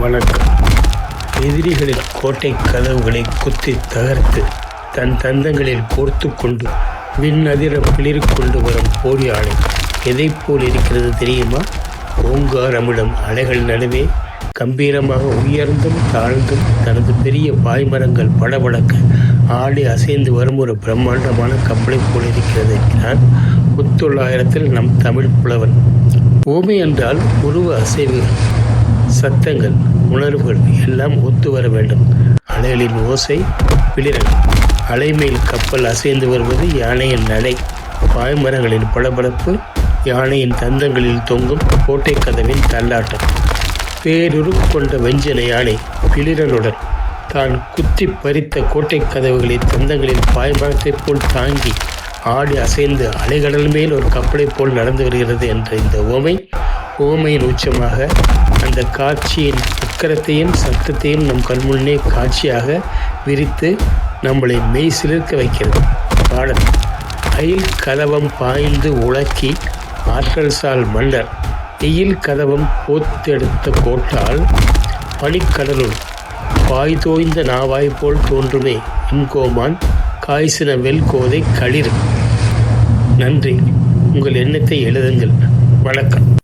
வணக்கம். எதிரிகளின் கோட்டை கதவுகளை குத்தி தகர்த்து தன் தந்தங்களில் கோர்த்து கொண்டு விண்ணதிர பிளிர் கொண்டு வரும் போலி ஆடை. எதைப் போல் இருக்கிறது தெரியுமா? ஓங்காரமிடம் அலைகள் நடுவே கம்பீரமாக உயர்ந்தும் தாழ்ந்தும் தனது பெரிய பாய்மரங்கள் படபடக்க ஆடி அசைந்து வரும் ஒரு பிரம்மாண்டமான கப்பலைப் போல் இருக்கிறது. என்கிறான் முத்தொள்ளாயிரத்தில் நம் தமிழ் புலவன். ஓமை என்றால் உருவ அசைவுகள் சத்தங்கள் உணர்வுகள் எல்லாம் ஒத்து வர வேண்டும். அலைகளின் ஓசை பிளிரல் அலைமேல் கப்பல் அசைந்து வருவது யானையின் நடை பாய்மரங்களின் பளபளப்பு யானையின் தந்தங்களில் தொங்கும் கோட்டை கதவின் தள்ளாட்டம். பேருரு கொண்ட வெஞ்சன யானை பிளிரலுடன் தான் குத்தி பறித்த கோட்டை கதவுகளை தந்தங்களில் பாய்மரத்தைப் போல் தாங்கி ஆடி அசைந்து அலைகடல் மேல் ஒரு கப்பலைப் போல் நடந்து வருகிறது என்ற இந்த ஓமை கோமையின் உச்சமாக அந்த காட்சியின் உக்கரத்தையும் சத்தத்தையும் நம் கண்முன்னே காட்சியாக விரித்து நம்மளை மெய் சிலிர்க்க வைக்கிறது. பாடல். அயில் கதவம் பாய்ந்து உலக்கி ஆற்றல் சால் மன்னர். எயில் கதவம் போத்தெடுத்த கோட்டால் பனிக்கடலுள் பாய் தோய்ந்த நாவாய் போல் தோன்றுமே இன்கோமான் காய்ச்சின வெல்கோதை களிர். நன்றி. உங்கள் எண்ணத்தை எழுதுங்கள். வணக்கம்.